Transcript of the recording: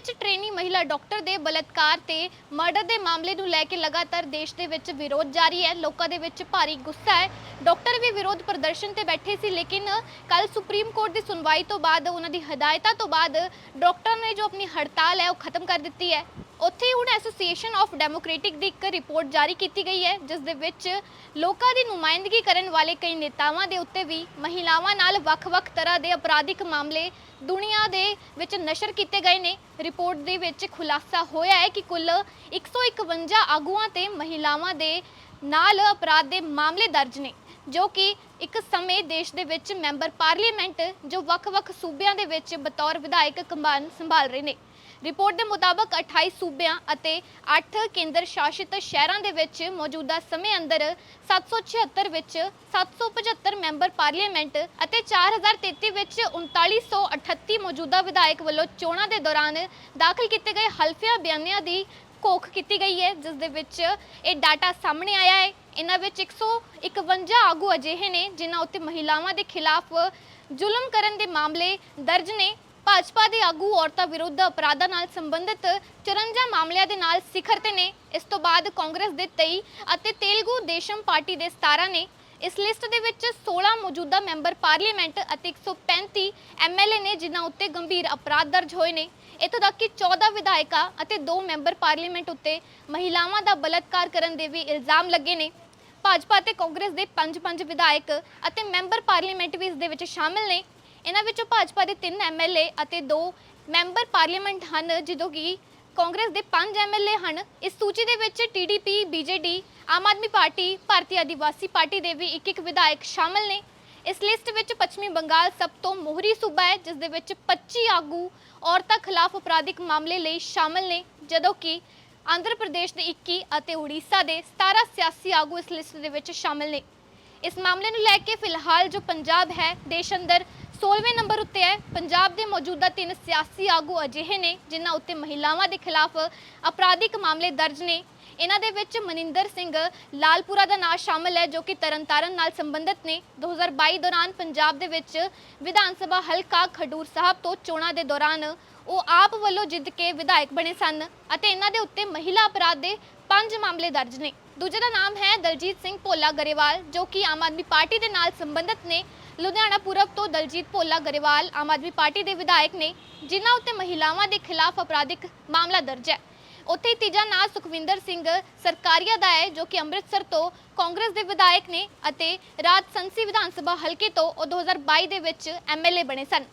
ਵਿੱਚ ਟ੍ਰੇਨੀ ਮਹਿਲਾ ਡਾਕਟਰ ਦੇ ਬਲਾਤਕਾਰ ਤੇ ਮਰਡਰ ਦੇ ਮਾਮਲੇ ਨੂੰ ਲੈ ਕੇ ਲਗਾਤਾਰ ਦੇਸ਼ ਦੇ ਵਿੱਚ ਵਿਰੋਧ ਜਾਰੀ ਹੈ, ਲੋਕਾਂ ਦੇ ਵਿੱਚ ਭਾਰੀ ਗੁੱਸਾ ਹੈ। ਡਾਕਟਰ ਵੀ ਵਿਰੋਧ ਪ੍ਰਦਰਸ਼ਨ ਤੇ ਬੈਠੇ ਸੀ, ਲੇਕਿਨ ਕੱਲ ਸੁਪਰੀਮ ਕੋਰਟ ਦੀ ਸੁਣਵਾਈ ਤੋਂ ਬਾਅਦ, ਉਹਨਾਂ ਦੀ ਹਦਾਇਤਾਂ ਤੋਂ ਬਾਅਦ ਡਾਕਟਰ ਨੇ ਜੋ ਆਪਣੀ ਹੜਤਾਲ ਹੈ, ਉਹ ਖਤਮ ਕਰ ਦਿੱਤੀ ਹੈ। ਉੱਥੇ ਹੁਣ ਐਸੋਸੀਏਸ਼ਨ ਆਫ ਡੈਮੋਕ੍ਰੈਟਿਕ ਦੀ ਇੱਕ ਰਿਪੋਰਟ ਜਾਰੀ ਕੀਤੀ ਗਈ ਹੈ, ਜਿਸ ਦੇ ਵਿੱਚ ਲੋਕਾਂ ਦੀ ਨੁਮਾਇੰਦਗੀ ਕਰਨ ਵਾਲੇ ਕਈ ਨੇਤਾਵਾਂ ਦੇ ਉੱਤੇ ਵੀ ਮਹਿਲਾਵਾਂ ਨਾਲ ਵੱਖ-ਵੱਖ ਤਰ੍ਹਾਂ ਦੇ ਅਪਰਾਧਿਕ ਮਾਮਲੇ ਦੁਨੀਆ ਦੇ ਵਿੱਚ ਨਸ਼ਰ ਕੀਤੇ ਗਏ ਨੇ। ਰਿਪੋਰਟ ਦੇ ਵਿੱਚ ਖੁਲਾਸਾ ਹੋਇਆ ਹੈ ਕਿ ਕੁੱਲ 151 ਆਗੂਆਂ ਤੇ ਮਹਿਲਾਵਾਂ ਦੇ ਨਾਲ ਅਪਰਾਧ ਦੇ ਮਾਮਲੇ ਦਰਜ ਨੇ, ਜੋ ਕਿ ਇੱਕ ਸਮੇਂ ਦੇਸ਼ ਦੇ ਵਿੱਚ ਮੈਂਬਰ ਪਾਰਲੀਮੈਂਟ ਜੋ ਵੱਖ-ਵੱਖ ਸੂਬਿਆਂ ਦੇ ਵਿੱਚ ਬਤੌਰ ਵਿਧਾਇਕ ਕੰਬਾਨ ਸੰਭਾਲ ਰਹੇ ਨੇ। ਰਿਪੋਰਟ ਦੇ ਮੁਤਾਬਕ 28 ਸੂਬਿਆਂ ਅਤੇ 8 ਕੇਂਦਰ ਸ਼ਾਸਿਤ ਸ਼ਹਿਰਾਂ ਦੇ ਵਿੱਚ ਮੌਜੂਦਾ ਸਮੇਂ ਅੰਦਰ 776 ਵਿੱਚ 775 ਮੈਂਬਰ ਪਾਰਲੀਮੈਂਟ ਅਤੇ 4033 ਵਿੱਚ 3938 ਮੌਜੂਦਾ ਵਿਧਾਇਕ ਵੱਲੋਂ ਚੋਣਾਂ ਦੇ ਦੌਰਾਨ ਦਾਖਲ ਕੀਤੇ ਗਏ ਹਲਫੀਆ ਬਿਆਨਾਂ ਦੀ ਕੋਖ ਕੀਤੀ ਗਈ ਹੈ, ਜਿਸ ਦੇ ਵਿੱਚ ਇਹ ਡਾਟਾ ਸਾਹਮਣੇ ਆਇਆ ਹੈ। ਇਹਨਾਂ ਵਿੱਚ 151 ਆਗੂ ਅਜਿਹੇ ਨੇ, ਜਿਨ੍ਹਾਂ ਉੱਤੇ ਮਹਿਲਾਵਾਂ ਦੇ ਖਿਲਾਫ ਜ਼ੁਲਮ ਕਰਨ ਦੇ ਮਾਮਲੇ ਦਰਜ ਨੇ। ਭਾਜਪਾ ਦੇ ਆਗੂ ਔਰਤਾਂ ਵਿਰੁੱਧ ਅਪਰਾਧਾਂ ਨਾਲ ਸੰਬੰਧਿਤ 54 ਮਾਮਲਿਆਂ ਦੇ ਨਾਲ ਸਿਖਰ ਤੇ ਨੇ। ਇਸ ਤੋਂ ਬਾਅਦ ਕਾਂਗਰਸ ਦੇ 23 ਅਤੇ ਤੇਲਗੂ ਦੇਸ਼ਮ ਪਾਰਟੀ ਦੇ 17 ਨੇ। ਇਸ ਲਿਸਟ ਦੇ ਵਿੱਚ 16 ਮੌਜੂਦਾ ਮੈਂਬਰ ਪਾਰਲੀਮੈਂਟ ਅਤੇ 135 ਐਮਐਲਏ ਨੇ, ਜਿਨ੍ਹਾਂ ਉੱਤੇ ਗੰਭੀਰ ਅਪਰਾਧ ਦਰਜ ਹੋਏ ਨੇ। ਇੱਥੋਂ ਤੱਕ ਕਿ 14 ਵਿਧਾਇਕਾਂ ਅਤੇ 2 ਮੈਂਬਰ ਪਾਰਲੀਮੈਂਟ ਉੱਤੇ ਮਹਿਲਾਵਾਂ ਦਾ ਬਲਾਤਕਾਰ ਕਰਨ ਦੇ ਵੀ ਇਲਜ਼ਾਮ ਲੱਗੇ ਨੇ। ਭਾਜਪਾ ਅਤੇ ਕਾਂਗਰਸ ਦੇ 5-5 ਵਿਧਾਇਕ ਅਤੇ ਮੈਂਬਰ ਪਾਰਲੀਮੈਂਟ ਵੀ ਇਸ ਦੇ ਵਿੱਚ ਸ਼ਾਮਿਲ ਨੇ। ਇਹਨਾਂ ਵਿੱਚੋਂ ਭਾਜਪਾ ਦੇ 3 ਐਮਐਲਏ ਅਤੇ 2 ਮੈਂਬਰ ਪਾਰਲੀਮੈਂਟ ਹਨ, ਜਦੋਂ ਕਿ ਕਾਂਗਰਸ ਦੇ 5 ਐਮਐਲਏ ਹਨ। ਇਸ ਸੂਚੀ ਦੇ ਵਿੱਚ TDP BJD Aam Aadmi party, Bharatiya Adivasi party ਦੇ ਵੀ ਇੱਕ ਇੱਕ ਵਿਧਾਇਕ ਸ਼ਾਮਲ ਨੇ। ਇਸ ਲਿਸਟ ਵਿੱਚ ਪੱਛਮੀ ਬੰਗਾਲ ਸਭ ਤੋਂ ਮੋਹਰੀ ਸੂਬਾ ਹੈ, ਜਿਸ ਦੇ ਵਿੱਚ 25 ਆਗੂ ਔਰਤਾਂ ਖਿਲਾਫ ਅਪਰਾਧਿਕ ਮਾਮਲੇ ਲਈ ਸ਼ਾਮਲ ਨੇ, ਜਦੋਂ ਕਿ ਆਂਧਰ ਪ੍ਰਦੇਸ਼ ਦੇ 21 ਅਤੇ ਉੜੀਸਾ ਦੇ 17 ਸਿਆਸੀ ਆਗੂ ਇਸ ਲਿਸਟ ਦੇ ਵਿੱਚ ਸ਼ਾਮਿਲ ਨੇ। ਇਸ ਮਾਮਲੇ ਨੂੰ ਲੈ ਕੇ ਫਿਲਹਾਲ ਜੋ ਪੰਜਾਬ ਹੈ, ਦੇਸ਼ ਅੰਦਰ 16ਵੇਂ ਨੰਬਰ ਉੱਤੇ ਹੈ। ਪੰਜਾਬ ਦੇ ਮੌਜੂਦਾ ਤਿੰਨ ਸਿਆਸੀ ਆਗੂ ਅਜਿਹੇ ਨੇ, ਜਿਨ੍ਹਾਂ ਉੱਤੇ ਮਹਿਲਾਵਾਂ ਦੇ ਖਿਲਾਫ ਅਪਰਾਧਿਕ ਮਾਮਲੇ ਦਰਜ ਨੇ। ਇਹਨਾਂ ਦੇ ਵਿੱਚ ਮਨਿੰਦਰ ਸਿੰਘ ਲਾਲਪੁਰਾ ਦਾ ਨਾਂ ਸ਼ਾਮਲ ਹੈ, ਜੋ ਕਿ ਤਰਨਤਾਰਨ ਨਾਲ ਸੰਬੰਧਿਤ ਨੇ। 2022 ਦੌਰਾਨ ਪੰਜਾਬ ਦੇ ਵਿੱਚ ਵਿਧਾਨ ਸਭਾ ਹਲਕਾ ਖਡੂਰ ਸਾਹਿਬ ਤੋਂ ਚੋਣਾਂ ਦੇ ਦੌਰਾਨ ਉਹ ਆਪ ਵੱਲੋਂ ਜਿੱਤ ਕੇ ਵਿਧਾਇਕ ਬਣੇ ਸਨ ਅਤੇ ਇਹਨਾਂ ਦੇ ਉੱਤੇ ਮਹਿਲਾ ਅਪਰਾਧ ਦੇ ਪੰਜ ਮਾਮਲੇ ਦਰਜ ਨੇ। ਦੂਜੇ ਦਾ ਨਾਮ ਹੈ ਦਲਜੀਤ ਸਿੰਘ ਭੋਲਾ ਗਰੇਵਾਲ, ਜੋ ਕਿ ਆਮ ਆਦਮੀ ਪਾਰਟੀ ਦੇ ਨਾਲ ਸੰਬੰਧਿਤ ਨੇ। ਲੁਧਿਆਣਾ ਪੂਰਬ ਤੋਂ ਦਲਜੀਤ ਭੋਲਾ ਗਰੇਵਾਲ ਆਮ ਆਦਮੀ ਪਾਰਟੀ ਦੇ ਵਿਧਾਇਕ ਨੇ, ਜਿਨ੍ਹਾਂ ਉੱਤੇ ਮਹਿਲਾਵਾਂ ਦੇ ਖਿਲਾਫ ਅਪਰਾਧਿਕ ਮਾਮਲਾ ਦਰਜ ਹੈ। ਉੱਥੇ ਤੀਜਾ ਨਾਂ ਸੁਖਵਿੰਦਰ ਸਿੰਘ ਸਰਕਾਰੀਆ ਦਾ ਹੈ, ਜੋ ਕਿ ਅੰਮ੍ਰਿਤਸਰ ਤੋਂ ਕਾਂਗਰਸ ਦੇ ਵਿਧਾਇਕ ਨੇ ਅਤੇ ਰਾਜ ਸੰਸੀ ਵਿਧਾਨ ਸਭਾ ਹਲਕੇ ਤੋਂ ਉਹ 2022 ਦੇ ਵਿੱਚ ਐਮਐਲਏ ਬਣੇ ਸਨ।